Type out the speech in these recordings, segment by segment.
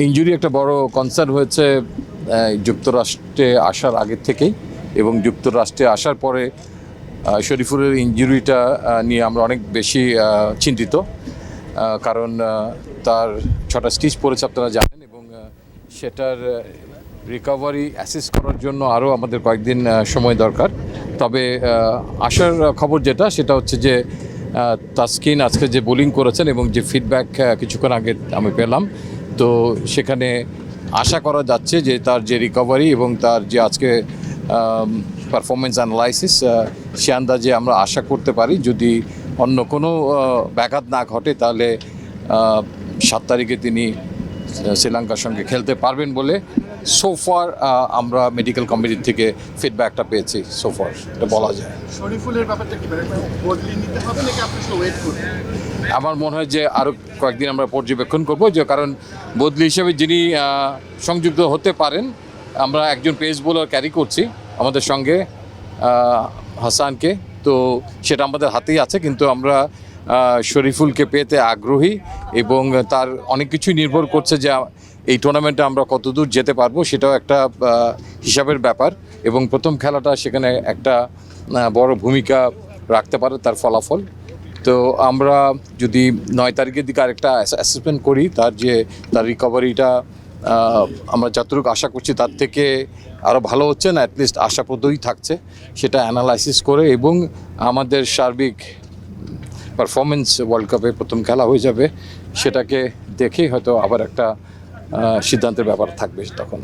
Injury একটা বড় concern হয়েছে যুক্তরাষ্ট্রে আসার আগের থেকেই এবং যুক্তরাষ্ট্রে আসার পরে আহ, শরীফুলের ইঞ্জুরিটা নিয়ে আমরা অনেক বেশি চিন্তিত কারণ তার ছটা স্টিচ পড়েছে আপনারা জানেন এবং সেটার রিকভারি অ্যাসেস করার জন্য আরও আমাদের কয়েকদিন সময় দরকার। তবে আসার খবর যেটা সেটা হচ্ছে যে তাসকিন আজকে যে বোলিং করেছেন এবং যে ফিডব্যাক কিছুক্ষণ আগে আমি পেলাম তো সেখানে আশা করা যাচ্ছে যে তার যে রিকভারি এবং তার যে আজকে পারফরমেন্স অ্যানালাইসিস সে আন্দাজে আমরা আশা করতে পারি যদি অন্য কোনো ব্যাঘাত না ঘটে তাহলে সাত তারিখে তিনি শ্রীলঙ্কার সঙ্গে খেলতে পারবেন বলে সোফার আমরা মেডিকেল কমিটি থেকে ফিডব্যাকটা পেয়েছি সোফার এটা বলা যায়। শরীফুলের ব্যাপারটা কি নিতে হবে নাকি আপনি ওয়েট করবেন? আমার মনে হয় যে আরও কয়েকদিন আমরা পর্যবেক্ষণ করব যে কারণ বদলি হিসেবে যিনি সংযুক্ত হতে পারেন আমরা একজন পেস বোলার ক্যারি করছি আমাদের সঙ্গে হাসানকে। তো সেটা আমাদের হাতেই আছে কিন্তু আমরা শরীফুলকে পেতে আগ্রহী এবং তার অনেক কিছুই নির্ভর করছে যে এই টুর্নামেন্টে আমরা কতদূর যেতে পারব সেটাও একটা হিসাবের ব্যাপার এবং প্রথম খেলাটা সেখানে একটা বড় ভূমিকা রাখতে পারে তার ফলাফল। তো আমরা যদি নয় তারিখের দিকে আরেকটা অ্যাসেসমেন্ট করি, তার যে, তার রিকভারিটা আমরা যতটুকু আশা করছি তার থেকে আরও ভালো হচ্ছে না অ্যাটলিস্ট আশাপ্রদই থাকছে। সেটা অ্যানালাইসিস করে এবং আমাদের সার্বিক পারফরমেন্স ওয়ার্ল্ড কাপে প্রথম খেলা হয়ে যাবে, সেটাকে দেখেই হয়তো আবার একটা সিদ্ধান্তের ব্যাপার থাকবে তখন।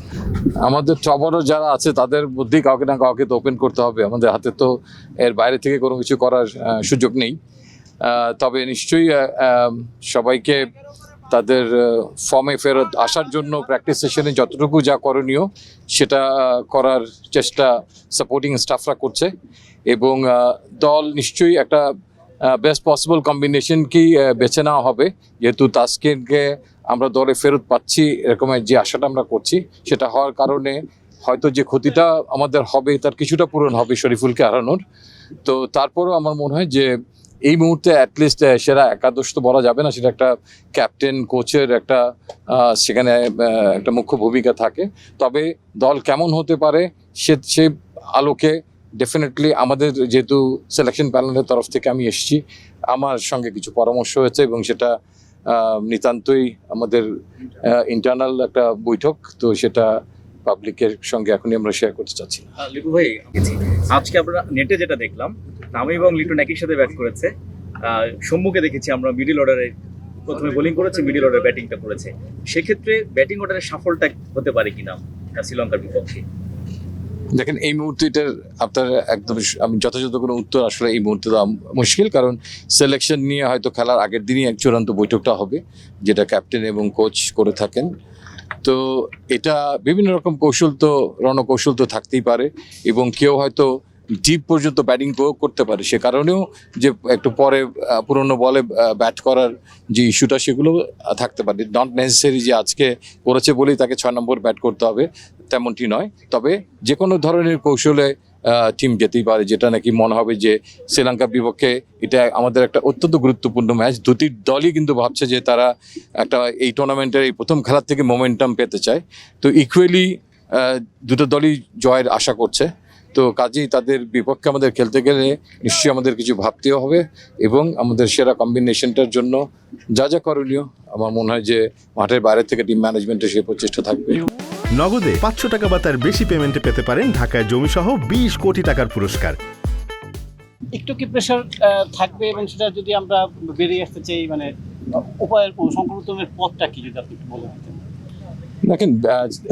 আমাদের টপারও যারা আছে, তাদের মধ্যেই কাউকে না কাউকে তো ওপেন করতে হবে। আমাদের হাতে তো এর বাইরে থেকে কোনো কিছু করার সুযোগ নেই। তবে নিশ্চয়ই সবাইকে তাদের ফর্মে ফেরত আসার জন্য প্র্যাকটিস সেশনে যতটুকু যা করণীয়, সেটা করার চেষ্টা সাপোর্টিং স্টাফরা করছে। এবং দল নিশ্চয়ই একটা বেস্ট পসিবল কম্বিনেশনকেই বেছে নেওয়া হবে। যেহেতু তাস্কিনকে আমরা দলে ফেরত পাচ্ছি এরকমের যে আশাটা আমরা করছি, সেটা হওয়ার কারণে হয়তো যে ক্ষতিটা আমাদের হবে, তার কিছুটা পূরণ হবে শরীফুলকে হারানোর। তো তারপরও আমার মনে হয় যে এই মুহূর্তে অ্যাটলিস্ট সেরা একাদশ তো বলা যাবে না, সেটা একটা ক্যাপ্টেন কোচের একটা সেখানে একটা মুখ্য ভূমিকা থাকে। তবে দল কেমন হতে পারে, সে সে আলোকে ডেফিনেটলি আমাদের যেহেতু সিলেকশন প্যানেলের তরফ থেকে আমি এসেছি, আমার সঙ্গে কিছু পরামর্শ হয়েছে এবং সেটা নিতান্তই আমাদের ইন্টারনাল একটা বৈঠক, তো সেটা পাবলিকের সঙ্গে এখনই আমরা শেয়ার করতে চাচ্ছি। লিপু ভাই, আজকে আমরা নেটে যেটা দেখলাম নামি এবং লিটন একই সাথে ব্যাট করেছে। সম্মুখে দেখেছি আমরা মিডিল অর্ডারে প্রথমে বোলিং করেছে মিডিল অর্ডার ব্যাটিংটা করেছে। সেক্ষেত্রে ব্যাটিং অর্ডারের সাফলটা হতে পারে কিনা শ্রীলঙ্কার বিপক্ষে? দেখেন, এই মুহূর্তে এটার আপনার একদম আমি যথাযথ কোনো উত্তর আসলে এই মুহূর্তে দেওয়া মুশকিল, কারণ সিলেকশন নিয়ে হয়তো খেলার আগের দিনই এক চূড়ান্ত বৈঠকটা হবে, যেটা ক্যাপ্টেন এবং কোচ করে থাকেন। তো এটা বিভিন্ন রকম কৌশল তো, রণকৌশল তো থাকতেই পারে, এবং কেউ হয়তো ডিপ পর্যন্ত ব্যাটিং প্রয়োগ করতে পারে, সে কারণেও যে একটু পরে পুরনো বলে ব্যাট করার যে ইস্যুটা সেগুলো থাকতে পারে। নট নেসেসারি যে আজকে করেছে বলেই তাকে ছয় নম্বর ব্যাট করতে হবে। তেমনটি নয়। তবে যে কোনো ধরনের কৌশলে টিম যেতেই পারে, যেটা নাকি মনে হবে যে শ্রীলঙ্কার বিপক্ষে এটা আমাদের একটা অত্যন্ত গুরুত্বপূর্ণ ম্যাচ। দুটি দলই কিন্তু ভাবছে যে তারা একটা এই টুর্নামেন্টের এই প্রথম খেলার থেকে মোমেন্টাম পেতে চায়। তো ইকুয়ালি দুটো দলই জয়ের আশা করছে। তো কাজেই তাদের বিপক্ষে আমাদের খেলতে গেলে নিশ্চয়ই আমাদের কিছু ভাবতেও হবে এবং আমাদের সেরা কম্বিনেশনটার জন্য যা যা করণীয় আমার মনে হয় যে মাঠের বাইরে থেকে টিম ম্যানেজমেন্টের সেই প্রচেষ্টা থাকবে। নগদে পাঁচশো টাকা বা তার বেশি পেমেন্টে পেতে পারেন ঢাকায় জমিসহ বিশ কোটি টাকার পুরস্কার। একটু কি প্রেশার থাকবে এবং সেটা যদি আমরা বেরিয়ে আসতে চাই মানে উপায়ের সংক্রমণের পথটা কি যদি আপনি একটু বলে দিতেন? দেখেন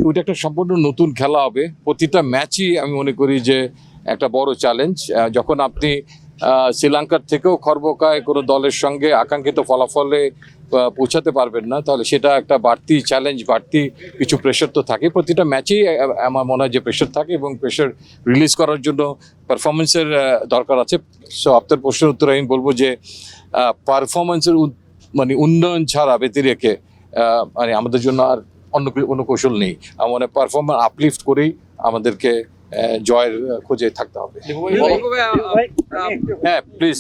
ওইটা একটা সম্পূর্ণ নতুন খেলা হবে। প্রতিটা ম্যাচই আমি মনে করি যে একটা বড় চ্যালেঞ্জ যখন আপনি শ্রীলঙ্কার থেকেও খর্বকায় কোনো দলের সঙ্গে আকাঙ্ক্ষিত ফলাফলে পৌঁছাতে পারবেন না, তাহলে সেটা একটা বাড়তি চ্যালেঞ্জ বাড়তি কিছু প্রেশার তো থাকে। প্রতিটা ম্যাচেই আমার মনে হয় যে প্রেশার থাকে এবং প্রেশার রিলিজ করার জন্য পারফরমেন্সের দরকার আছে। সো আপনার প্রশ্নের উত্তরে আমি বলব যে পারফরমেন্সের মানে উন্নয়ন ছাড়া ব্যতি রেখে মানে আমাদের জন্য আর অন্য কোনো কৌশল নেই। মনে পারফরমেন্স আপলিফট করেই আমাদেরকে জয়ের খোঁজে থাকতে হবে। হ্যাঁ প্লিজ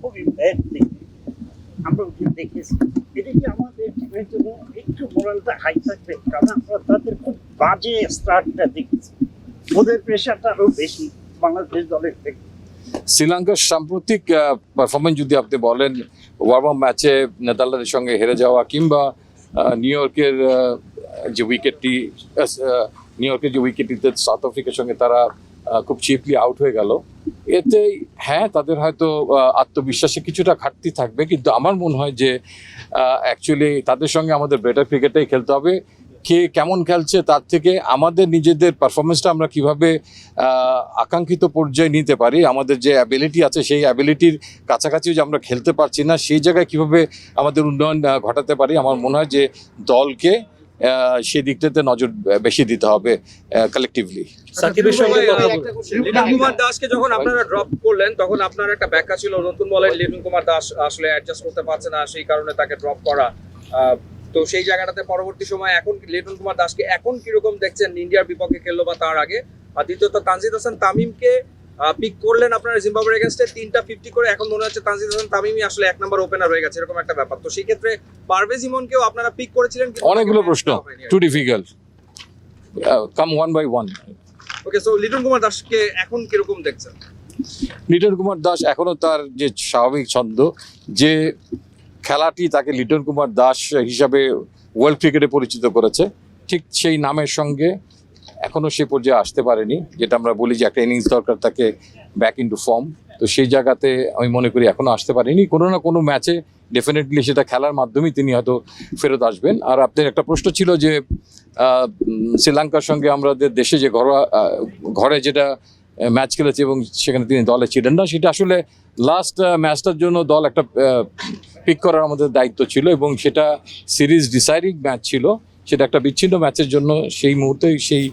খুবই ব্যাড আমরা দেখেছি এটা কি আমাদের জন্য একটু মোরালটা হাই থাকবে, কারণ আমরা তাদের খুব বাজে স্টার্টটা দেখেছি। ওদের প্রেশারটা আরও বেশি, বাংলাদেশ দলের শ্রীলঙ্কার সাম্প্রতিক পারফরমেন্স যদি আপনি বলেন ওয়ার্ম ম্যাচে নেদারল্যান্ডের সঙ্গে হেরে যাওয়া কিংবা নিউ ইয়র্কের যে উইকেটটি নিউ ইয়র্কের যে উইকেটটিতে সাউথ আফ্রিকার সঙ্গে তারা খুব চিপলি আউট হয়ে গেল। এতে হ্যাঁ তাদের হয়তো আত্মবিশ্বাসে কিছুটা ঘাটতি থাকবে, কিন্তু আমার মনে হয় যে অ্যাকচুয়ালি তাদের সঙ্গে আমাদের বেটার ক্রিকেটটাই খেলতে হবে। কে কেমন খেলছে তার থেকে আমাদের নিজেদের পারফরমেন্সটা আমরা কীভাবে আকাঙ্ক্ষিত পর্যায়ে নিতে পারি আমাদের যে অ্যাবিলিটি আছে সেই অ্যাবিলিটির কাছাকাছি যে আমরা খেলতে পারছি না সেই জায়গায় কীভাবে আমাদের উন্নয়ন ঘটাতে পারি আমার মনে হয় যে দলকে সেই দিকটাতে নজর বেশি দিতে হবে কালেকটিভলি সাকিবের সঙ্গে। কুমার দাসকে যখন আপনারা ড্রপ করলেন তখন আপনার একটা ব্যাখ্যা ছিল নতুন বলেন লিটন কুমার দাস আসলে অ্যাডজাস্ট করতে পারছে না সেই কারণে তাকে ড্রপ করা। তো সেই জায়গাটাতে পরবর্তী সময় এখন লিটন কুমার দাসকে এখন কীরকম দেখছেন ইন্ডিয়ার বিপক্ষে খেললো বা তার আগে? আর দ্বিতীয়ত তানজিদ হাসান তামিমকে পিক করলেন আপনারা জিম্বাবুয়ের এগেনস্টে তিনটা ফিফটি করে। এখন মনে হচ্ছে তানজিদ হাসান তামিমই আসলে এক নম্বর ওপেনার হয়ে গেছে এরকম একটা ব্যাপার। তো সেই ক্ষেত্রে পারভেজ ইমনকেও আপনারা পিক করেছিলেন অনেকগুলো প্রশ্ন two difficult come one by one okay so Liton Kumar দাসকে এখন কীরকম দেখছেন? লিটন কুমার দাস এখনও তার যে স্বাভাবিক ছন্দ যে খেলাটি তাকে লিটন কুমার দাস হিসাবে ওয়ার্ল্ড ক্রিকেটে পরিচিত করেছে। ঠিক সেই নামের সঙ্গে এখনও সে পর্যায়ে আসতে পারেনি, যেটা আমরা বলি যে একটা ইনিংস দরকার তাকে ব্যাক ইন্টু ফর্ম তো সেই জায়গাতে আমি মনে করি এখনও আসতে পারেনি। কোনো না কোনো ম্যাচে ডেফিনেটলি সেটা খেলার মাধ্যমেই তিনি হয়তো ফেরত আসবেন। আর আপনার একটা প্রশ্ন ছিল যে শ্রীলঙ্কার সঙ্গে আমাদের দেশে যে ঘরোয়া ঘরে যেটা ম্যাচ খেলেছে এবং সেখানে তিনি দলে ছিলেন না। সেটা আসলে লাস্ট ম্যাচটার জন্য দল একটা পিক করার আমাদের দায়িত্ব ছিল এবং সেটা সিরিজ ডিসাইডিং ম্যাচ ছিল। সেটা একটা বিচ্ছিন্ন ম্যাচের জন্য সেই মুহূর্তে সেই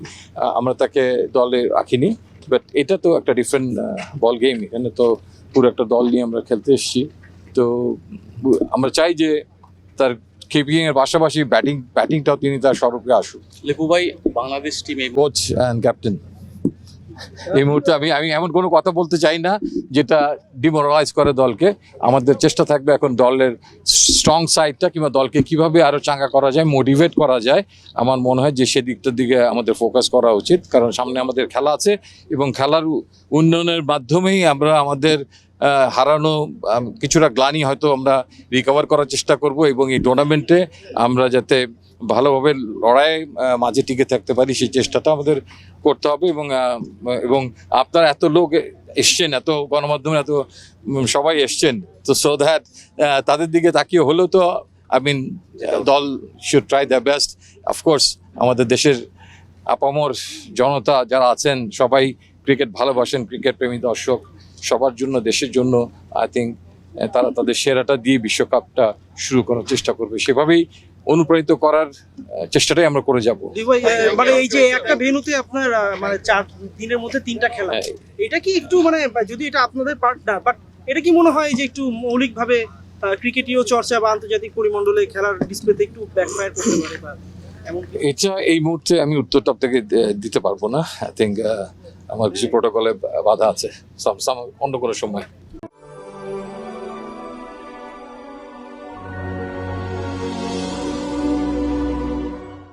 আমরা তাকে দলে রাখিনি। বাট এটা তো একটা ডিফারেন্ট বল গেম এখানে। তো পুরো একটা দল নিয়ে আমরা খেলতে এসেছি। তো আমরা চাই যে তার কিপিং এর পাশাপাশি ব্যাটিং ব্যাটিংটাও তিনি তার স্বরূপে আসুক। লেপু ভাই বাংলাদেশ টিমে কোচ অ্যান্ড ক্যাপ্টেন এই মুহূর্তে আমি আমি এমন কোনো কথা বলতে চাই না যেটা ডিমোরালাইজ করে দলকে। আমাদের চেষ্টা থাকবে এখন দলের স্ট্রং সাইডটা কিংবা দলকে কীভাবে আরও চাঙ্গা করা যায় মোটিভেট করা যায়। আমার মনে হয় যে সেদিকটার দিকে আমাদের ফোকাস করা উচিত। কারণ সামনে আমাদের খেলা আছে এবং খেলার উন্নয়নের মাধ্যমেই আমরা আমাদের হারানো কিছুটা গ্লানি হয়তো আমরা রিকভার করার চেষ্টা করব এবং এই টুর্নামেন্টে আমরা যাতে ভালোভাবে লড়াই মাঝে টিকে থাকতে পারি, সেই চেষ্টাটা আমাদের করতে হবে এবং এবং আপনারা এত লোক এসছেন, এত গণমাধ্যমে, এত সবাই এসছেন। তো সো দ্যাট তাদের দিকে তাকিয়ে হলেও তো আই মিন দল should try the best of course আমাদের দেশের আপামর জনতা যারা আছেন, সবাই ক্রিকেট ভালোবাসেন ক্রিকেট প্রেমী দর্শক, সবার জন্য, দেশের জন্য আই থিঙ্ক তারা তাদের সেরাটা দিয়ে বিশ্বকাপটা শুরু করার চেষ্টা করবে। সেভাবেই অনুপ্রাণিত করার চেষ্টাটাই আমরা করে যাব। মানে এই যে একটা ভেনুতে আপনার মানে চার দিনের মধ্যে তিনটা খেলা হ্যাঁ। এটা কি একটু মানে যদি এটা আপনাদের পার্ট না বাট এটা কি মনে হয় যে একটু মৌলিকভাবে ক্রিকেটীয় চর্চা বা আন্তর্জাতিক পরিমণ্ডলে খেলার ডিসপ্লেতে একটু ব্যাকফায়ার করতে পারে বা এটা এই মুহূর্তে আমি উত্তরটা আপনাকে দিতে পারব না। আই থিঙ্ক আমার কিছু প্রোটোকলে বাধা আছে অন্য কোনো সময়।